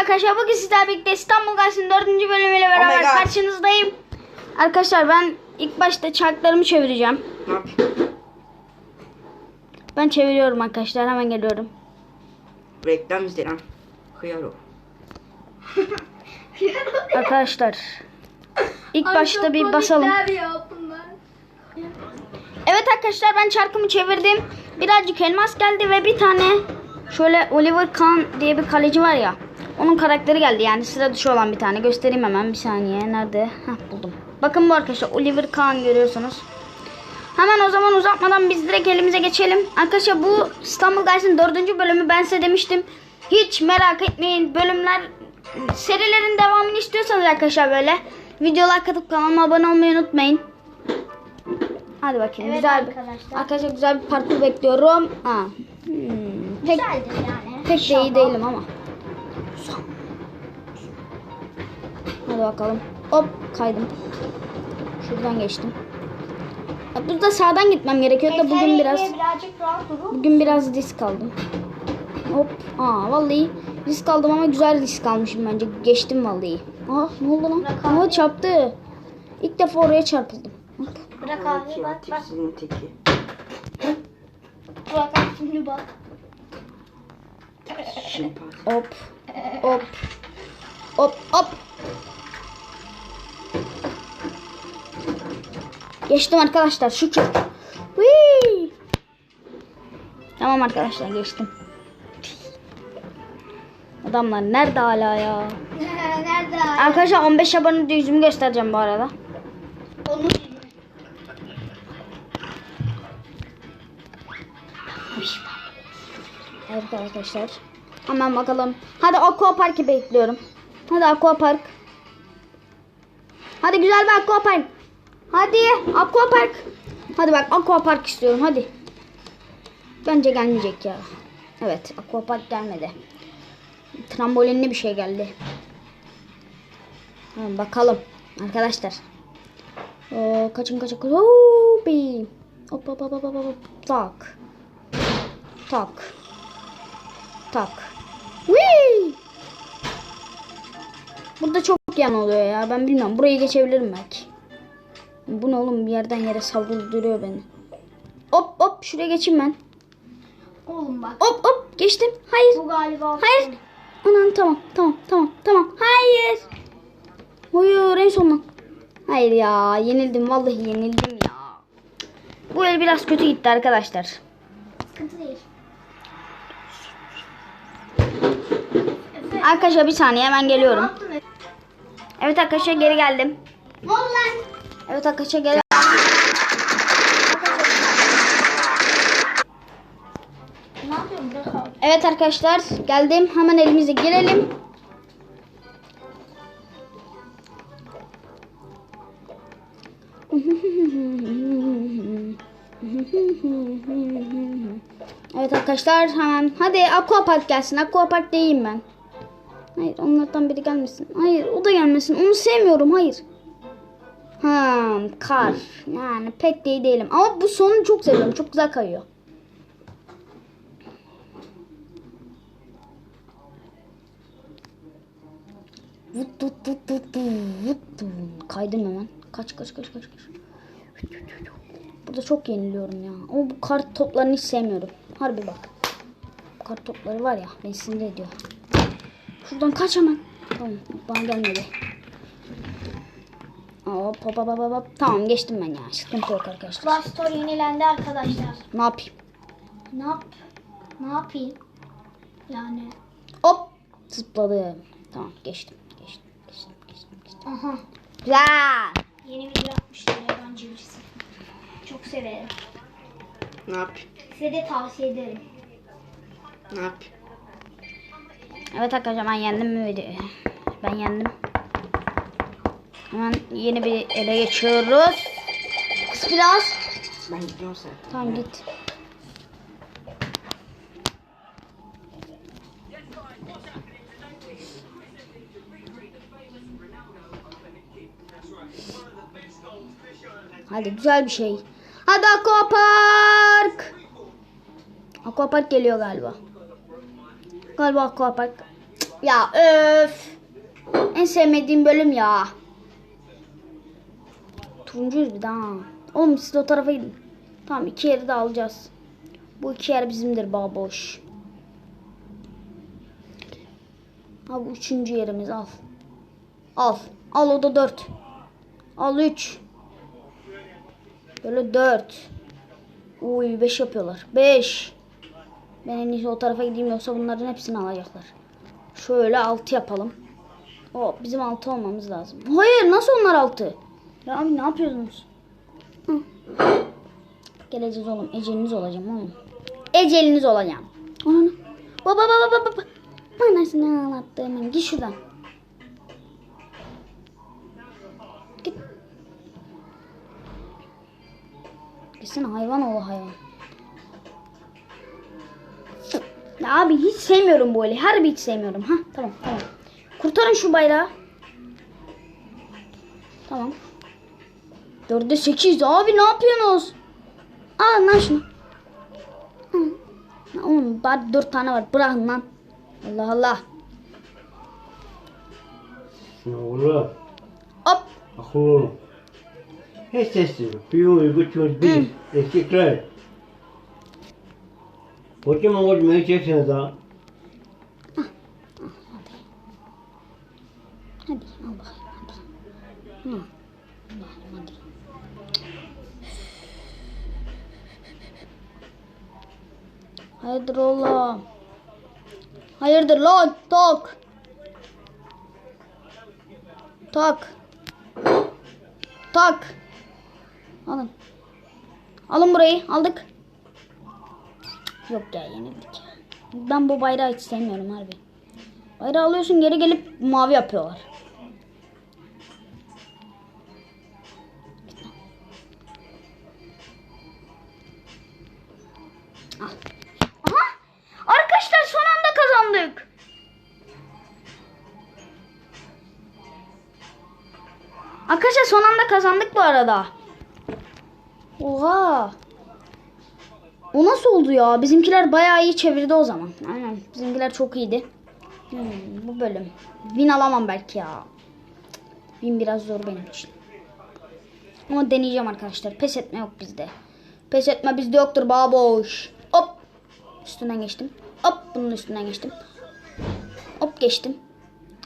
Arkadaşlar bugün sizlerle birlikte İstanbul Gazi'nin 4. bölümüyle beraber Oh karşınızdayım. Arkadaşlar ben ilk başta çarklarımı çevireceğim. Ben çeviriyorum arkadaşlar hemen geliyorum. Reklam izleyen hıyar o. Arkadaşlar ilk başta bir basalım. Evet arkadaşlar ben çarkımı çevirdim. Birazcık elmas geldi ve bir tane şöyle Oliver Kahn diye bir kaleci var ya. Onun karakteri geldi yani sıra dışı olan bir tane. Göstereyim hemen bir saniye. Nerede? Heh buldum. Bakın bu arkadaşlar Oliver Kahn görüyorsunuz. Hemen o zaman uzatmadan biz direkt elimize geçelim. Arkadaşlar bu İstanbul Guys'ın dördüncü bölümü ben size demiştim. Hiç merak etmeyin bölümler serilerin devamını istiyorsanız arkadaşlar böyle videolar katıp kanalıma abone olmayı unutmayın. Hadi bakayım Evet güzel bir arkadaşlar. arkadaşlar güzel bir parkur bekliyorum. Ha. Hmm, pek Güzeldir yani. pek de iyi değilim ama. Hadi bakalım. Hop kaydım. Şuradan geçtim. Burada sağdan gitmem gerekiyor da bugün biraz bugün biraz risk aldım. Hop. Aa vallahi risk aldım ama güzel risk almışım bence. Geçtim vallahi. Aa ne oldu lan? Aa çarptı. İlk defa oraya çarpıldım. Hop. Bırak abi bak bak. Bırak abi şimdi bak. Hop. Hop. Hop hop. Geçtim arkadaşlar şükür. Whee! Tamam arkadaşlar geçtim. Adamlar nerede hala ya? Nerede? Arkadaşlar 15 abone yüzümü göstereceğim bu arada. Onu Evet arkadaşlar. Hemen bakalım. Hadi Aqua Park'ı bekliyorum. Hadi Aqua Park. Hadi güzel bir Aqua Park. Hadi Aqua Park. Hadi bak Aqua Park istiyorum hadi. Bence gelmeyecek ya. Evet Aqua Park gelmedi. Trambolinli bir şey geldi. Hemen bakalım arkadaşlar. Oo, kaçın kaçın kaçın. Hop hop hop hop hop hop. Tak. Tak. Tak. Whee! Burada çok yan oluyor ya. Ben bilmem. Burayı geçebilirim belki. Bu ne oğlum? Bir yerden yere savrulduruyor beni. Hop hop. Şuraya geçeyim ben. Oğlum bak. Hop hop. Geçtim. Hayır. Bu galiba. Hayır. Anam tamam. Tamam. Tamam. Tamam. Hayır. Hayır. En sonunda. Hayır ya. Yenildim. Vallahi yenildim ya. Bu el biraz kötü gitti arkadaşlar. Sıkıntı değil. Arkadaşlar bir saniye hemen geliyorum. Evet arkadaşlar geri geldim. Evet arkadaşlar geri. Evet arkadaşlar geldim. Hemen elimize girelim. Evet arkadaşlar hemen hadi aqua park gelsin. Aqua park değilim ben. Hayır onlardan biri gelmesin. Hayır o da gelmesin. Onu sevmiyorum. Hayır. Ha, kar. Yani pek de iyi değilim. Ama bu sonu çok seviyorum. Çok güzel kayıyor. Kaydım hemen. Kaç kaç kaç kaç kaç. Burada çok yeniliyorum ya. Ama bu kart toplarını hiç sevmiyorum. Harbi bak. Bu kart topları var ya beni sinir ediyor. Şuradan kaç hemen. Tamam bana gelmedi. Hop hop hop hop hop. Tamam geçtim ben ya. Sıkıntı yok arkadaşlar. Flash Store yenilendi arkadaşlar. Ne yapayım? Ne yap? Ne yapayım? Yani. Hop zıpladım. Tamam geçtim. Geçtim. Geçtim. Geçtim. geçtim. Aha. Güzel. Yeni video yapmışlar yabancı birisi. Çok severim. Ne yapayım? Size de tavsiye ederim. Ne yapayım? Evet arkadaşlar ben yendim mi videoyu? Ben yendim. Hemen yeni bir ele geçiyoruz. Kıs biraz. Ben gidiyorum zaten. Tamam git. Hadi güzel bir şey. Hadi Aquapark. Aquapark geliyor galiba. Galiba Aquapark. Ya öf. En sevmediğim bölüm ya. Turuncuyuz bir daha. Oğlum siz o tarafa gidin. Tamam iki yeri de alacağız. Bu iki yer bizimdir baboş. Ha bu üçüncü yerimiz al. Al. Al o da dört. Al üç. Böyle dört. Uy beş yapıyorlar. Beş. Ben en iyisi o tarafa gideyim yoksa bunların hepsini alacaklar. Şöyle altı yapalım. O bizim altı olmamız lazım. Hayır nasıl onlar altı? Ya abi ne yapıyorsunuz? Hı. Geleceğiz oğlum. Eceliniz olacağım oğlum. Eceliniz olacağım. Onu. Baba baba baba baba. Anasını ağlattım. Git şuradan. Git. Gitsene hayvan oğlu hayvan. Abi hiç sevmiyorum bu eli. Harbi hiç sevmiyorum. Ha tamam tamam. Kurtarın şu bayrağı. Tamam. Dörde sekiz. Abi ne yapıyorsunuz? Alın lan şunu. Oğlum bari dört tane var. Bırakın lan. Allah Allah. Oğlum, Hop. akıllı olun. Hiç sessiz. Bir uyku çöz bir. Eksikler. Kocaman kocaman yiyeceksiniz ha. Hadi al bakayım hadi. Hı. Hadi. Hayırdır oğlum? Hayırdır lan? Tok. Tok. Tok. Alın. Alın burayı. Aldık. Yok ya yenildik. Ben bu bayrağı hiç sevmiyorum harbi. Bayrağı alıyorsun geri gelip mavi yapıyorlar. Ah. Arkadaşlar son anda kazandık. Arkadaşlar son anda kazandık bu arada. Oha. O nasıl oldu ya? Bizimkiler bayağı iyi çevirdi o zaman. Aynen. Bizimkiler çok iyiydi. Hmm, bu bölüm. Win alamam belki ya. Win biraz zor benim için. Ama deneyeceğim arkadaşlar. Pes etme yok bizde. Pes etme bizde yoktur baboş. Hop. Üstünden geçtim. Hop bunun üstünden geçtim. Hop geçtim.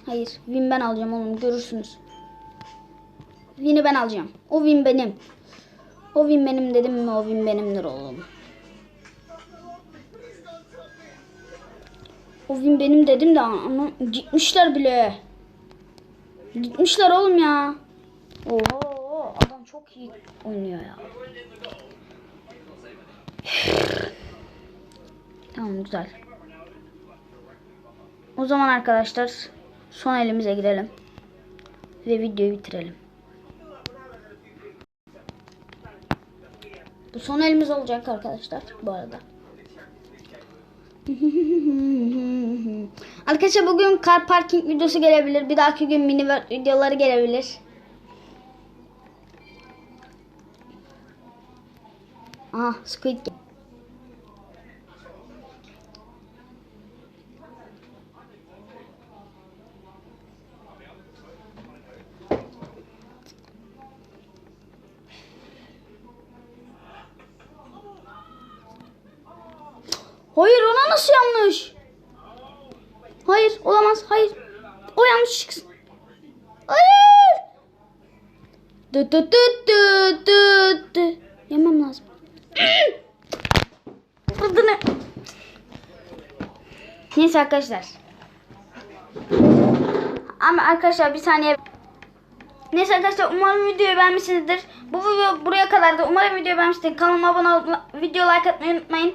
Hayır. Win ben alacağım oğlum. Görürsünüz. Win'i ben alacağım. O win benim. O win benim dedim mi o win benimdir oğlum. O win benim dedim de ama gitmişler bile. Gitmişler oğlum ya. Oho adam çok iyi oynuyor ya. tamam güzel. O zaman arkadaşlar son elimize gidelim. Ve videoyu bitirelim. Bu son elimiz olacak arkadaşlar bu arada. Arkadaşlar bugün car parking videosu gelebilir. Bir dahaki gün mini videoları gelebilir. Aha Squid Game. Hayır ona nasıl yanlış? Hayır olamaz hayır. O yanlış çıksın. Hayır. Dı dı dı dı dı dı. Yemem lazım. Adını. Neyse arkadaşlar. Ama arkadaşlar bir saniye. Neyse arkadaşlar umarım videoyu beğenmişsinizdir. Bu video buraya kadardı. Umarım videoyu beğenmişsinizdir. Kanalıma abone olup video like atmayı unutmayın.